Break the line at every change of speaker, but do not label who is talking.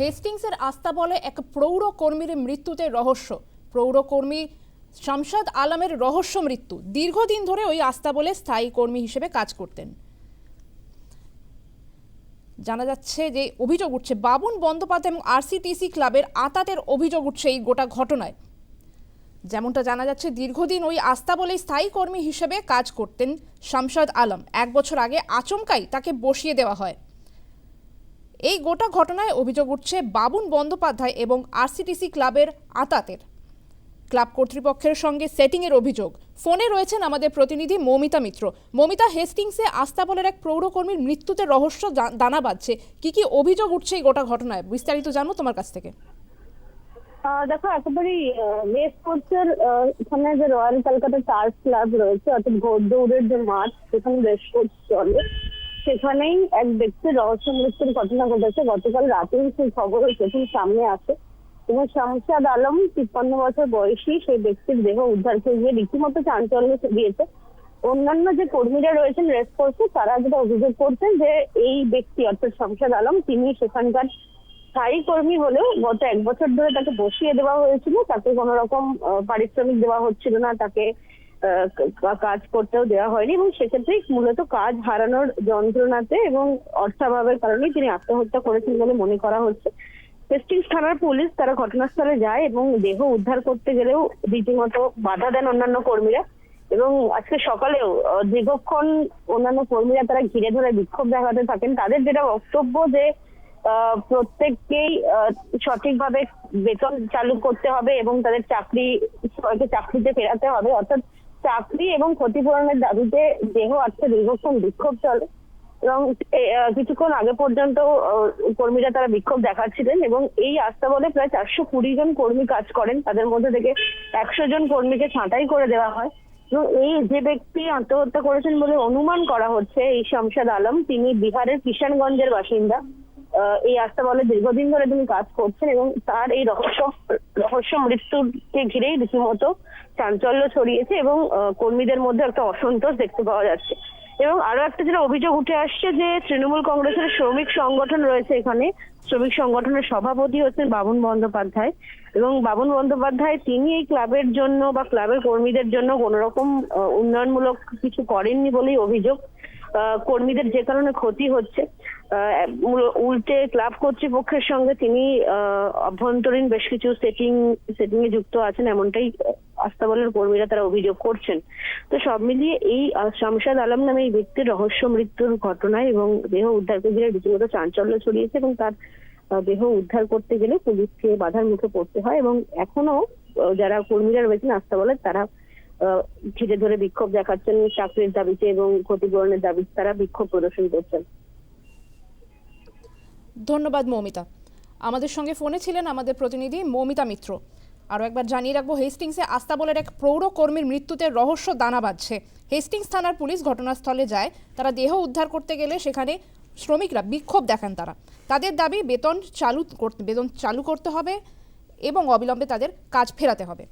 হেস্টিংসের আস্তাবলে এক প্রৌঢ় কর্মীর মৃত্যুতে রহস্য। প্রৌঢ় কর্মী শামশাদ আলমের রহস্য মৃত্যু। দীর্ঘদিন ধরে ওই আস্তাবলে স্থায়ী কর্মী হিসেবে কাজ করতেন। জানা যাচ্ছে যে অভিযোগ উঠছে, বাবুন বন্দ্যোপাধ্যায় এবং আরসিটিসি ক্লাবের আতাতের অভিযোগ উঠছে এই গোটা ঘটনায়। যেমনটা জানা যাচ্ছে, দীর্ঘদিন ওই আস্তাবলে স্থায়ী কর্মী হিসেবে কাজ করতেন শামশাদ আলম। এক বছর আগে আচমকাই তাকে বসিয়ে দেওয়া হয়। এই গোটা ঘটনায় অভিযোগ উঠছে বাবুন বন্দ্যোপাধ্যায় এবং আরসিটিসি ক্লাবের আতাতের। ক্লাব কর্তৃপক্ষের সঙ্গে সেটিংয়ের অভিযোগ। ফোনে রয়েছেন আমাদের প্রতিনিধি মৌমিতা মিত্র। মৌমিতা, হেস্টিংসে আস্তাবলের এক প্রৌঢ়কর্মীর মৃত্যুতে রহস্য দানা বাঁধছে। কি কি অভিযোগ উঠছে এই গোটা ঘটনায়? বিস্তারিত জানব তোমার কাছ থেকে।
দেখো, একেবারেই রেস কোর্সের এখানে যে রয়্যাল কলকাতা চার্চ ক্লাব রয়েছে, অর্থাৎ ঘোড় দৌড়ের যে মাঠ, সেখানে রেস কোর্স চলে সেখানেই এক ব্যক্তির রহস্য মৃত্যুর ঘটনা ঘটেছে। গতকাল রাতেই সেই খবর প্রথম সামনে আসে। এবং শামশাদ আলম, তিপ্পান্ন বছর বয়সী, সেই ব্যক্তির দেহ উদ্ধার করে গিয়ে রীতিমতো চাঞ্চল্য দিয়েছে অন্যান্য যে কর্মীরা রয়েছেন রেস কোর্সে, তারা যেটা অভিযোগ করছেন যে এই ব্যক্তি, অর্থাৎ শামশাদ আলম, তিনি সেখানকার স্থায়ী কর্মী হলেও গত এক বছর ধরে তাকে বসিয়ে দেওয়া হয়েছিল। তাকে কোনো রকম পারিশ্রমিক দেওয়া হচ্ছিল না। তাকে কাজ করতেও দেওয়া হয়নি এবং সেক্ষেত্রে মূলত কাজ হারানোর যন্ত্রণাতে এবং অর্থাভাবের কারণে তিনি আত্মহত্যা করেছেন বলে মনে করা হচ্ছে। হেস্টিংস থানার পুলিশ তারা ঘটনাস্থলে যায় এবং দেহ উদ্ধার করতে গেলেও রীতিমতো বাধা দেন অন্যান্য কর্মীরা এবং আজকে সকালেও দীর্ঘক্ষণ অন্যান্য কর্মীরা তারা ঘিরে ধরে বিক্ষোভ দেখাতে থাকেন। তাদের যেটা বক্তব্য যে প্রত্যেককেই সঠিকভাবে বেতন চালু করতে হবে এবং তাদের চাকরি, সবাইকে চাকরিতে ফেরাতে হবে। অর্থাৎ চাকরি এবং ক্ষতিপূরণের দাবিতে দেহ আজকে দীর্ঘক্ষণ বিক্ষোভ চলে এবং কিছুক্ষণ আগে পর্যন্ত কর্মীরা তারা বিক্ষোভ দেখাচ্ছিলেন এবং এই আস্থা বলে প্রায় চারশো কুড়ি জন কর্মী কাজ করেন। তাদের মধ্যে থেকে একশো জন কর্মীকে ছাঁটাই করে দেওয়া হয়। এবং এই যে ব্যক্তি আত্মহত্যা করেছেন বলে অনুমান করা হচ্ছে, এই শামশাদ আলম, তিনি বিহারের কিষানগঞ্জের বাসিন্দা। এই আস্তাবলে দীর্ঘদিন ধরে তিনি কাজ করছেন এবং তার এই রহস্য রহস্য মৃত্যুকে ঘিরেই রীতিমতো চাঞ্চল্য ছড়িয়েছে এবং কর্মীদের মধ্যে একটা অসন্তোষ দেখতে পাওয়া যাচ্ছে। এবং আরও একটা যেটা অভিযোগ উঠে আসছে যে তৃণমূল কংগ্রেসের শ্রমিক সংগঠন রয়েছে এখানে। শ্রমিক সংগঠনের সভাপতি হচ্ছেন বাবুন বন্দ্যোপাধ্যায়। এবং বাবুন বন্দ্যোপাধ্যায়, তিনি এই ক্লাবের জন্য বা ক্লাবের কর্মীদের জন্য কোন রকম উন্নয়নমূলক কিছু করেননি বলেই অভিযোগ কর্মীদের যে কারণে ক্ষতি হচ্ছে উল্টে ক্লাব কর্তৃপক্ষের সঙ্গে তিনি অভ্যন্তরীণ বেশ কিছু সেটিং সেটিং এ যুক্ত আছেন, এমনটাই আস্তাবলের কর্মীরা তারা অভিযোগ করছেন। তো সব মিলিয়ে এই শামশাদ আলম নামে এই ব্যক্তির রহস্য মৃত্যুর ঘটনায় এবং দেহ উদ্ধারকে ঘিরে রীতিমতো চাঞ্চল্য ছড়িয়েছে এবং তার দেহ উদ্ধার করতে গেলে পুলিশকে বাধার মুখে পড়তে হয় এবং এখনও যারা কর্মীরা রয়েছেন আস্তাবলের তারা ঘিরে ধরে বিক্ষোভ দেখাচ্ছেন চাকরির দাবিতে এবং ক্ষতিপূরণের দাবিতে তারা বিক্ষোভ প্রদর্শন করছেন।
ধন্যবাদ, মৌমিতা। আমাদের সঙ্গে ফোনে ছিলেন আমাদের প্রতিনিধি মৌমিতা মিত্র। আরও একবার জানিয়ে রাখব, হেস্টিংসে আস্তাবলের এক প্রৌঢ় কর্মীর মৃত্যুতে রহস্য দানা বাঁধছে। হেস্টিংস থানার পুলিশ ঘটনাস্থলে যায়। তারা দেহ উদ্ধার করতে গেলে সেখানে শ্রমিকরা বিক্ষোভ দেখান তারা। তাদের দাবি, বেতন চালু করতে বেতন চালু করতে হবে এবং অবিলম্বে তাদের কাজ ফেরাতে হবে।